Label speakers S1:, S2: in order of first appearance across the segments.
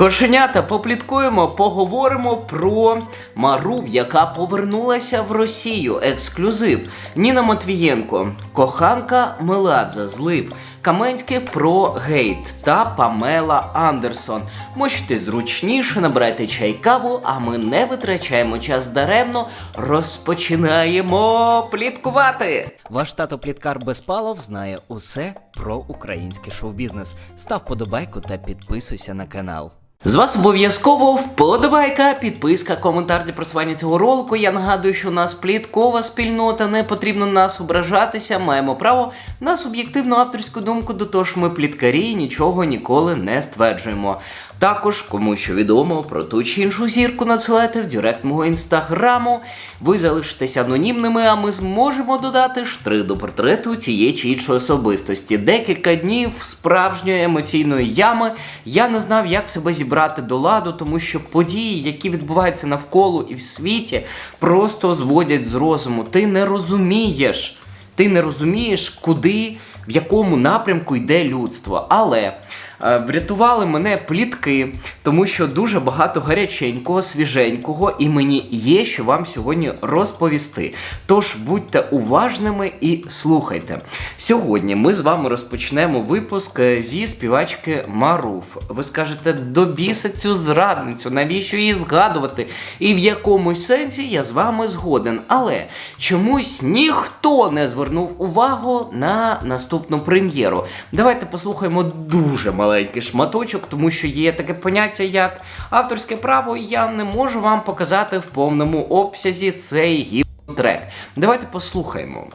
S1: Кошенята, попліткуємо, поговоримо про Марув, яка повернулася в Росію. Ексклюзив. Ніна Матвієнко, коханка Меладзе, злив. Каменський про гейт та Памела Андерсон. Мочте зручніше, набирайте чай каву, а ми не витрачаємо час даремно. Розпочинаємо пліткувати. Ваш тато Пліткар Безпалов знає усе про український шоу-бізнес. Став подобайку та підписуйся на канал. З вас обов'язково вподобайка, підписка, коментар для просування цього ролику. Я нагадую, що у нас пліткова спільнота, не потрібно нас ображатися. Маємо право на суб'єктивну авторську думку, до того ж ми пліткарі і нічого ніколи не стверджуємо. Також, кому що відомо про ту чи іншу зірку надсилайте в директ мого інстаграму. Ви залишитесь анонімними, а ми зможемо додати штрих до портрету цієї чи іншої особистості. Декілька днів справжньої емоційної ями. Я не знав, як себе зібрати до ладу, тому що події, які відбуваються навколо і в світі, просто зводять з розуму. Ти не розумієш. Ти не розумієш, куди, в якому напрямку йде людство. Але врятували мене плітки, тому що дуже багато гаряченького, свіженького, і мені є, що вам сьогодні розповісти. Тож будьте уважними і слухайте. Сьогодні ми з вами розпочнемо випуск е, зі співачки Маруф. Ви скажете, до біса цю зрадницю, навіщо її згадувати? І в якомусь сенсі я з вами згоден. Але чомусь ніхто не звернув увагу на наступну прем'єру. Давайте послухаємо дуже маленький шматочок, тому що є таке поняття, як авторське право, і я не можу вам показати в повному обсязі цей гіп-трек. Давайте послухаємо.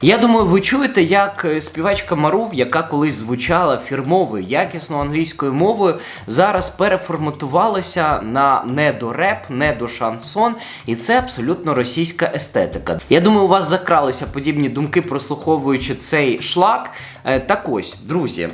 S2: Я
S1: думаю, ви чуєте, як е, співачка Марув, яка колись звучала фірмовою, якісно англійською мовою, зараз переформатувалася на недореп, недошансон, і це абсолютно російська естетика. Я думаю, у вас закралися подібні думки, прослуховуючи цей шлак. Е, Так ось, друзі.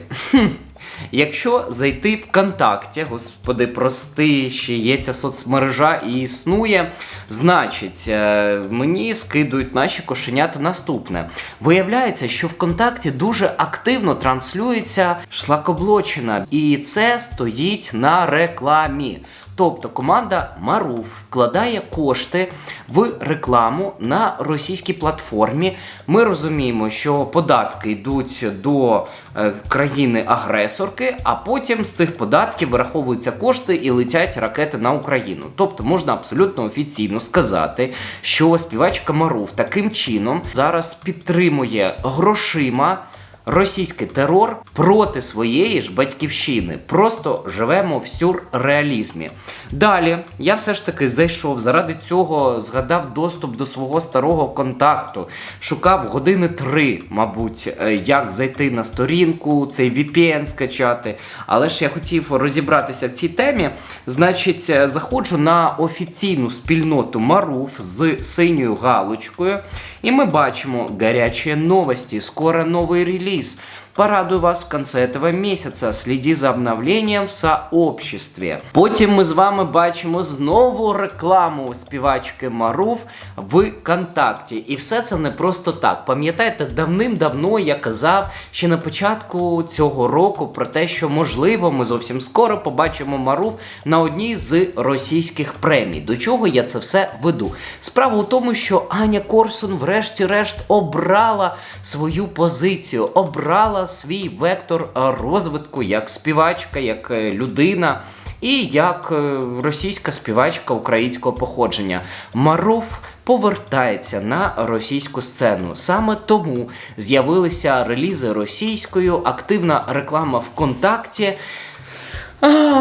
S1: Якщо зайти в контакті, господи, прости, ще є ця соцмережа і існує, значить, е, мені скидують наші кошенята наступне. Виявляється, що ВКонтакті дуже активно транслюється шлакоблочина, і це стоїть на рекламі. Тобто команда Маруф вкладає кошти в рекламу на російській платформі. Ми розуміємо, що податки йдуть до е, країни-агресорки, а потім з цих податків вираховуються кошти і летять ракети на Україну. Тобто можна абсолютно офіційно сказати, що співачка Маруф таким чином зараз підтримує грошима російський терор проти своєї ж батьківщини. Просто живемо в сюрреалізмі. Далі я все ж таки зайшов заради цього, згадав доступ до свого старого контакту, шукав години три, мабуть, е, як зайти на сторінку, цей VPN скачати. Але ж я хотів розібратися в цій темі. Значить, е, заходжу на офіційну спільноту Маруф з синьою галочкою, і ми бачимо гарячі новості. Скоро новий реліз. peace. Порадую вас в конце этого месяца. Сліді за обновленням в сообществі. Потім ми з вами бачимо знову рекламу співачки Марув в контакті. І все це не просто так. Пам'ятаєте, давним-давно я казав ще на початку цього року про те, що можливо ми зовсім скоро побачимо Марув на одній з російських премій. До чого я це все веду? Справа у тому, що Аня Корсун, врешті-решт, обрала свою позицію, обрала свій вектор е, розвитку як співачка, як е, людина. І як е, російська співачка українського походження Маруф повертається на російську сцену. Саме тому з'явилися релізи російською, активна реклама ВКонтакті.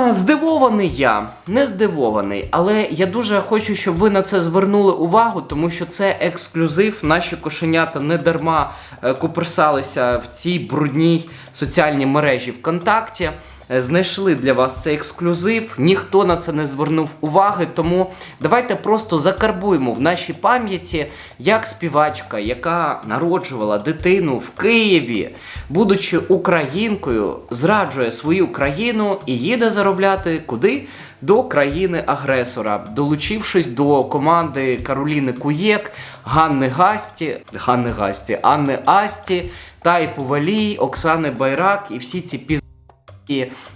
S1: Здивований я, не здивований, але я дуже хочу, щоб ви на це звернули увагу, тому що це ексклюзив. Наші кошенята не дарма е, куперсалися в цій брудній соціальній мережі ВКонтакті. Е, Знайшли для вас цей ексклюзив, ніхто на це не звернув уваги. Тому давайте просто закарбуємо в нашій пам'яті, як співачка, яка народжувала дитину в Києві, будучи українкою, зраджує свою країну і їде заробляти куди? до країни-агресора, долучившись до команди Кароліни Куєк, Ганни Гасті, Ганни Гасті, Анни Асті, Таї Повалій, Оксани Байрак і всі ці піз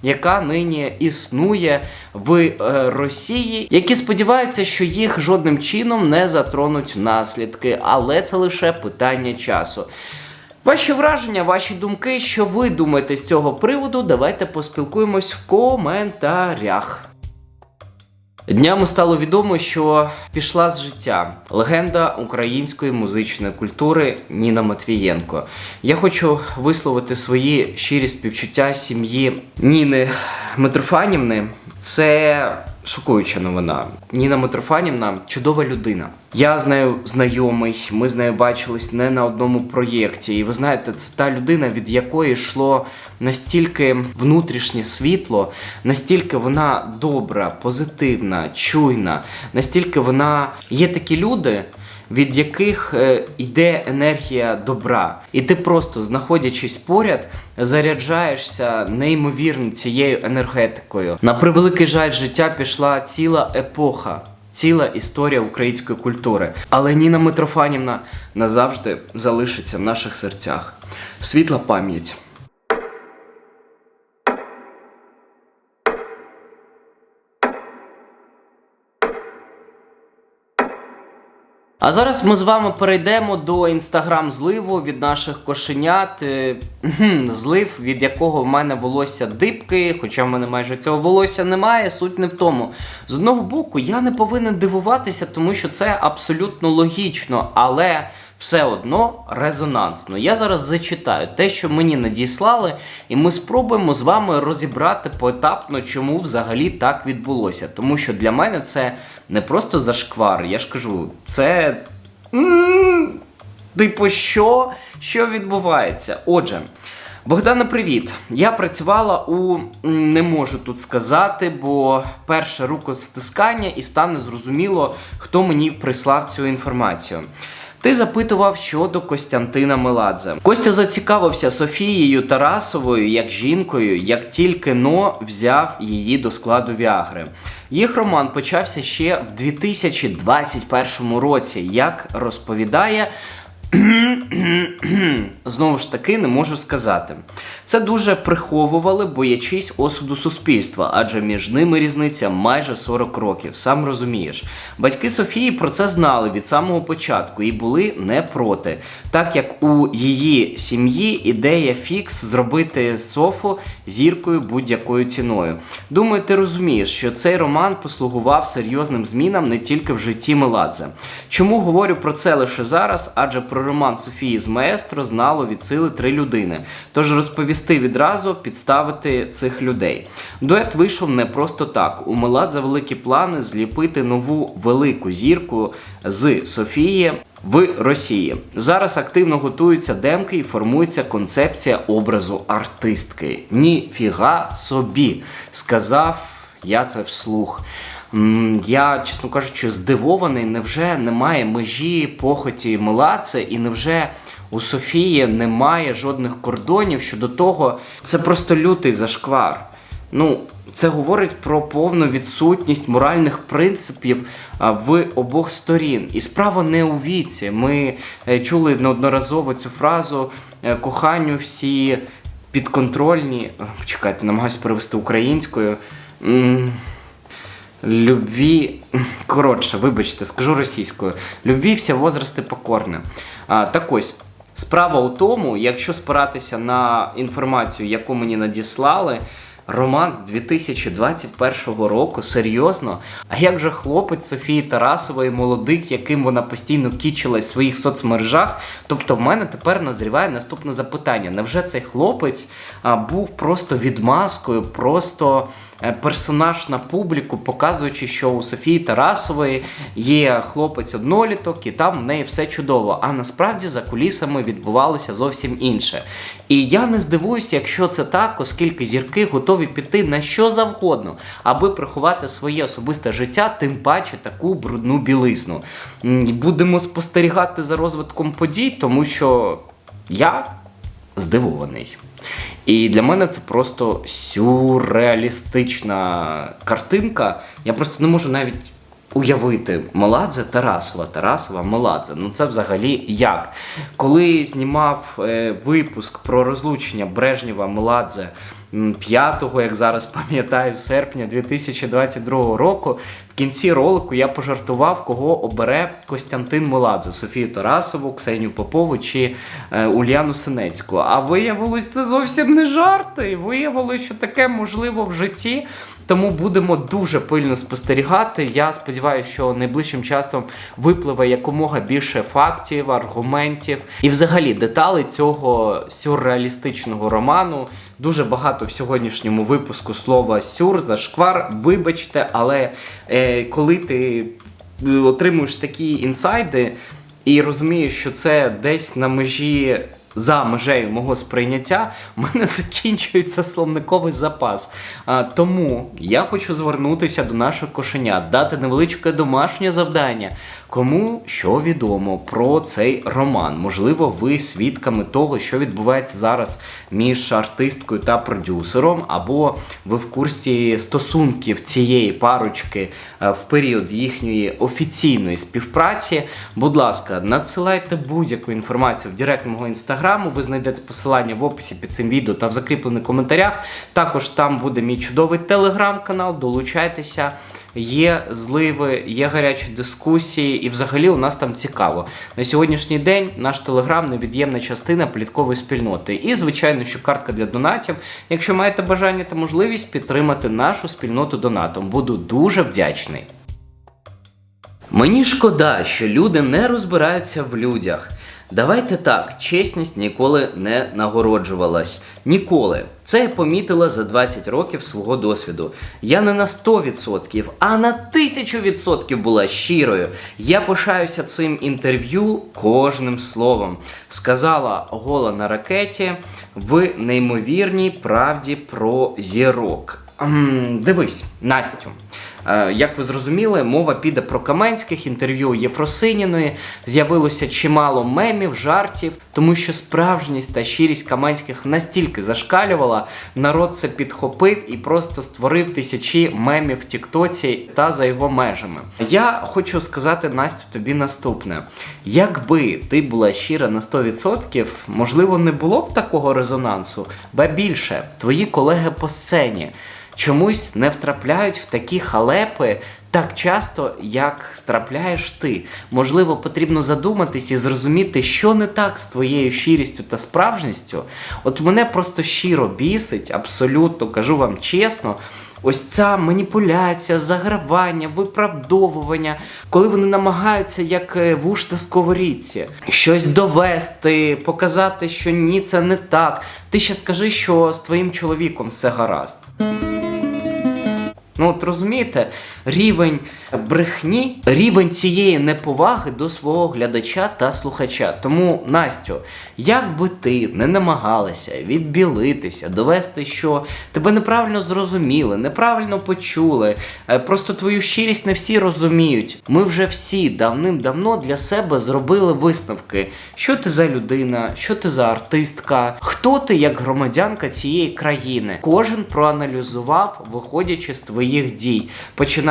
S1: яка нині існує в е, Росії, які сподіваються, що їх жодним чином не затронуть наслідки, але це лише питання часу. Ваші враження, ваші думки, що ви думаєте з цього приводу? Давайте поспілкуємось в коментарях. Днями стало відомо, що пішла з життя легенда української музичної культури Ніна Матвієнко. Я хочу висловити свої щирі співчуття сім'ї Ніни Митрофанівни. Це шокуюча новина. Ніна Митрофанівна чудова людина. Я з нею знайомий. Ми з нею бачились не на одному проєкті. І ви знаєте, це та людина, від якої йшло настільки внутрішнє світло, настільки вона добра, позитивна, чуйна, настільки вона є такі люди. Від яких е, йде енергія добра, і ти просто знаходячись поряд, заряджаєшся неймовірно цією енергетикою. На превеликий жаль, життя пішла ціла епоха, ціла історія української культури. Але Ніна Митрофанівна назавжди залишиться в наших серцях. Світла пам'ять. А зараз ми з вами перейдемо до інстаграм зливу від наших кошенят. Е, Злив, від якого в мене волосся дибки, хоча в мене майже цього волосся немає. Суть не в тому. З одного боку, я не повинен дивуватися, тому що це абсолютно логічно, але. Все одно резонансно. Я зараз зачитаю те, що мені надіслали, і ми спробуємо з вами розібрати поетапно, чому взагалі так відбулося. Тому що для мене це не просто зашквар. Я ж кажу, це. Типу, що? Що відбувається? Отже. Богдана, привіт. Я працювала у не можу тут сказати, бо перше рукостискання і стане зрозуміло, хто мені прислав цю інформацію. Ти запитував щодо Костянтина Меладзе. Костя зацікавився Софією Тарасовою як жінкою, як тільки но взяв її до складу Віагри. Їх роман почався ще в 2021 році, як розповідає Знову ж таки, не можу сказати. Це дуже приховували, боячись осуду суспільства, адже між ними різниця майже 40 років, сам розумієш. Батьки Софії про це знали від самого початку і були не проти, так як у її сім'ї ідея фікс зробити Софу зіркою будь-якою ціною. Думаю, ти розумієш, що цей роман послугував серйозним змінам не тільки в житті Меладзе. Чому говорю про це лише зараз? Адже про роман Софії з Маестро знало від сили три людини. Тож розповісти відразу, підставити цих людей. Дует вийшов не просто так. У Меладзе великі плани зліпити нову велику зірку з Софії. В Росії зараз активно готуються демки і формується концепція образу артистки. Ніфіга собі, сказав я це вслух. Я, чесно кажучи, здивований, невже немає межі похоті Меладзе, і невже у Софії немає жодних кордонів щодо того, це просто лютий зашквар. Ну, це говорить про повну відсутність моральних принципів в обох сторін. І справа не у віці. Ми е, чули неодноразово цю фразу е, коханню всі підконтрольні. Чекайте, намагаюся перевести українською. Любві, коротше, вибачте, скажу російською. Любві всі возрасти покорне. А, так ось, справа у тому, якщо спиратися на інформацію, яку мені надіслали, роман з 2021 року, серйозно. А як же хлопець Софії Тарасової, молодик, яким вона постійно кічилась в своїх соцмережах? Тобто, в мене тепер назріває наступне запитання: невже цей хлопець а, був просто відмазкою, просто персонаж на публіку, показуючи, що у Софії Тарасової є хлопець одноліток, і там в неї все чудово. А насправді за кулісами відбувалося зовсім інше. І я не здивуюся, якщо це так, оскільки зірки готові піти на що завгодно, аби приховати своє особисте життя, тим паче таку брудну білизну. Будемо спостерігати за розвитком подій, тому що я здивований. І для мене це просто сюрреалістична картинка. Я просто не можу навіть уявити Меладзе Тарасова, Тарасова Меладзе. Ну це взагалі як? Коли знімав е, випуск про розлучення Брежнєва Меладзе 5-го, як зараз пам'ятаю, серпня 2022 року, в кінці ролику я пожартував, кого обере Костянтин Меладзе, Софію Тарасову, Ксенію Попову чи е, Ульяну Синецьку. А виявилось, це зовсім не жарти. Виявилось, що таке можливо в житті. Тому будемо дуже пильно спостерігати. Я сподіваюся, що найближчим часом випливе якомога більше фактів, аргументів і взагалі деталей цього сюрреалістичного роману. Дуже багато в сьогоднішньому випуску слова сюр, зашквар. Вибачте, але е, коли ти е, отримуєш такі інсайди і розумієш, що це десь на межі за межею мого сприйняття, у мене закінчується словниковий запас. А, тому я хочу звернутися до наших кошенят, дати невеличке домашнє завдання. Кому що відомо про цей роман? Можливо, ви свідками того, що відбувається зараз між артисткою та продюсером, або ви в курсі стосунків цієї парочки е, в період їхньої офіційної співпраці. Будь ласка, надсилайте будь-яку інформацію в директ мого інстаграму. Ви знайдете посилання в описі під цим відео та в закріплених коментарях. Також там буде мій чудовий телеграм-канал. Долучайтеся. Є зливи, є гарячі дискусії, і взагалі у нас там цікаво. На сьогоднішній день наш телеграм невід'ємна частина політкової спільноти. І, звичайно, що картка для донатів. Якщо маєте бажання та можливість підтримати нашу спільноту донатом, буду дуже вдячний. Мені шкода, що люди не розбираються в людях. Давайте так, чесність ніколи не нагороджувалась. Ніколи. Це я помітила за 20 років свого досвіду. Я не на 100%, а на 1000% була щирою. Я пишаюся цим інтерв'ю кожним словом. Сказала гола на ракеті в неймовірній правді про зірок. М, Дивись, Настю. Е, Як ви зрозуміли, мова піде про Каменських, інтерв'ю Єфросиніної. З'явилося чимало мемів, жартів, тому що справжність та щирість Каменських настільки зашкалювала, народ це підхопив і просто створив тисячі мемів в Тіктоці та за його межами. Я хочу сказати Настю тобі наступне: якби ти була щира на 100%, можливо, не було б такого резонансу, ба більше, твої колеги по сцені чомусь не втрапляють в такі халепи так часто, як втрапляєш ти. Можливо, потрібно задуматись і зрозуміти, що не так з твоєю щирістю та справжністю. От мене просто щиро бісить, абсолютно кажу вам чесно. Ось ця маніпуляція, загравання, виправдовування, коли вони намагаються, як е, вуш на сковорідці, щось довести, показати, що ні, це не так. Ти ще скажи, що з твоїм чоловіком все гаразд. Ну, от розумієте, рівень брехні, рівень цієї неповаги до свого глядача та слухача. Тому, Настю, як би ти не намагалася відбілитися, довести, що тебе неправильно зрозуміли, неправильно почули, е, просто твою щирість не всі розуміють. Ми вже всі давним-давно для себе зробили висновки, що ти за людина, що ти за артистка, хто ти як громадянка цієї країни. Кожен проаналізував, виходячи з твоїх дій,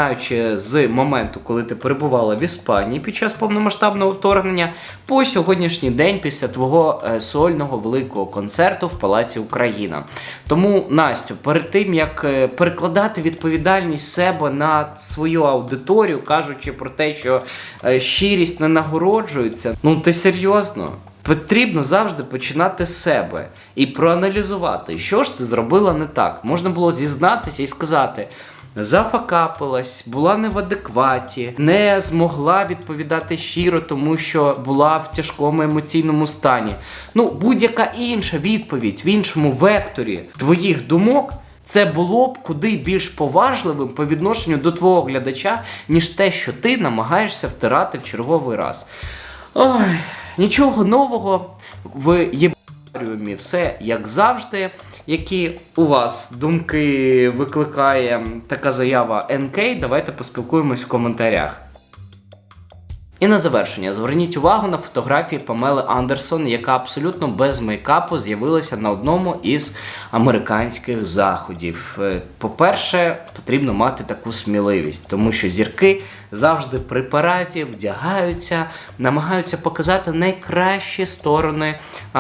S1: починаючи з моменту, коли ти перебувала в Іспанії під час повномасштабного вторгнення, по сьогоднішній день після твого е, сольного великого концерту в Палаці Україна. Тому, Настю, перед тим як е, перекладати відповідальність себе на свою аудиторію, кажучи про те, що е, щирість не нагороджується, ну ти серйозно? Потрібно завжди починати з себе і проаналізувати, що ж ти зробила не так. Можна було зізнатися і сказати. Зафакапилась, була не в адекваті, не змогла відповідати щиро, тому що була в тяжкому емоційному стані. Ну, будь-яка інша відповідь в іншому векторі твоїх думок. Це було б куди більш поважливим по відношенню до твого глядача, ніж те, що ти намагаєшся втирати в черговий раз. Ой, нічого нового в єбаріумі. Все як завжди. Які у вас думки викликає така заява НК? Давайте поспілкуємось в коментарях. І на завершення зверніть увагу на фотографії Памели Андерсон, яка абсолютно без мейкапу з'явилася на одному із американських заходів. Е, По-перше, потрібно мати таку сміливість, тому що зірки завжди при параді вдягаються, намагаються показати найкращі сторони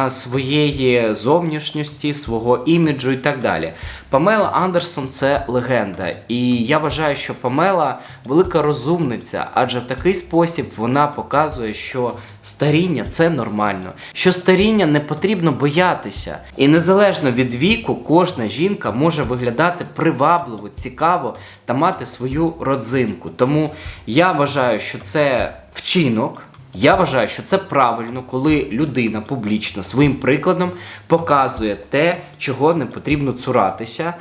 S1: своєї зовнішньості, свого іміджу і так далі. Памела Андерсон це легенда. І я вважаю, що Памела велика розумниця, адже в такий спосіб вона показує, що старіння це нормально, що старіння не потрібно боятися. І незалежно від віку, кожна жінка може виглядати привабливо, цікаво та мати свою родзинку. Тому я вважаю, що це вчинок. Я вважаю, що це правильно, коли людина публічно своїм прикладом показує те, чого не потрібно цуратися.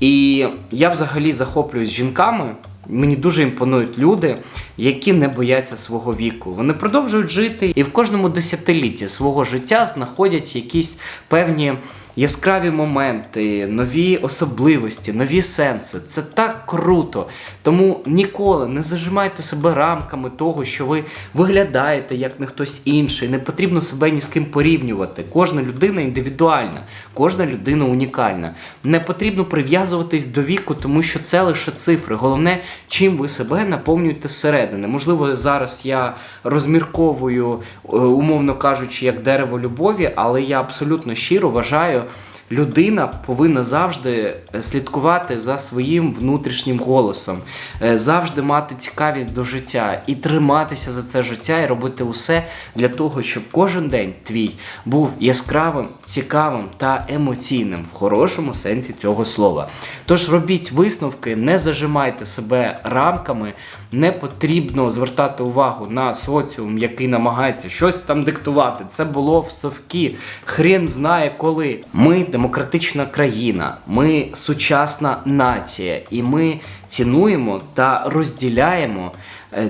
S1: І я взагалі захоплююсь жінками. Мені дуже імпонують люди, які не бояться свого віку. Вони продовжують жити і в кожному десятилітті свого життя знаходять якісь певні яскраві моменти, нові особливості, нові сенси. Це так круто. Тому ніколи не зажимайте себе рамками того, що ви виглядаєте як не хтось інший. Не потрібно себе ні з ким порівнювати. Кожна людина індивідуальна, кожна людина унікальна. Не потрібно прив'язуватись до віку, тому що це лише цифри. Головне, чим ви себе наповнюєте зсередини. Можливо, зараз я розмірковую, е, умовно кажучи, як дерево любові, але я абсолютно щиро вважаю. Людина повинна завжди е, слідкувати за своїм внутрішнім голосом, е, завжди мати цікавість до життя і триматися за це життя, і робити усе для того, щоб кожен день твій був яскравим, цікавим та емоційним в хорошому сенсі цього слова. Тож робіть висновки, не зажимайте себе рамками, не потрібно звертати увагу на соціум, який намагається щось там диктувати. Це було в совкі. Хрен знає коли. Ми демократична країна, ми сучасна нація, і ми цінуємо та розділяємо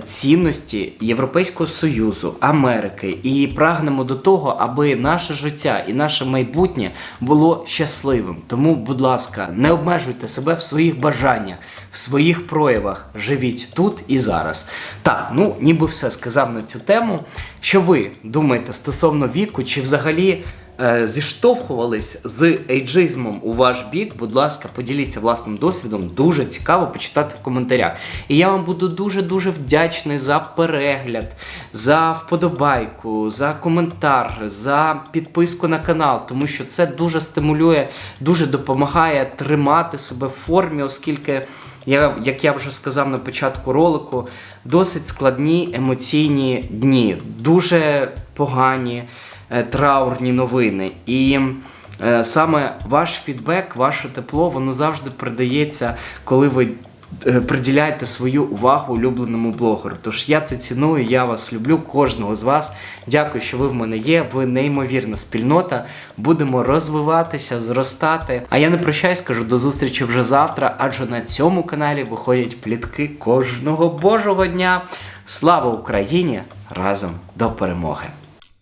S1: цінності Європейського Союзу, Америки і прагнемо до того, аби наше життя і наше майбутнє було щасливим. Тому, будь ласка, не обмежуйте себе в своїх бажаннях, в своїх проявах. Живіть тут і зараз. Так, ну ніби все сказав на цю тему. Що ви думаєте стосовно віку, чи взагалі? Е, Зіштовхувались з ейджизмом у ваш бік, будь ласка, поділіться власним досвідом. Дуже цікаво почитати в коментарях. І я вам буду дуже дуже вдячний за перегляд, за вподобайку, за коментар, за підписку на канал, тому що це дуже стимулює, дуже допомагає тримати себе в формі, оскільки. Я, як я вже сказав на початку ролику, досить складні емоційні дні, дуже погані, траурні новини. І е, саме ваш фідбек, ваше тепло, воно завжди передається, коли ви е, приділяєте свою увагу улюбленому блогеру. Тож я це ціную, я вас люблю, кожного з вас. Дякую, що ви в мене є. Ви неймовірна спільнота. Будемо розвиватися, зростати. А я не прощаюсь, кажу до зустрічі вже завтра, адже на цьому каналі виходять плітки кожного божого дня. Слава Україні! Разом до перемоги!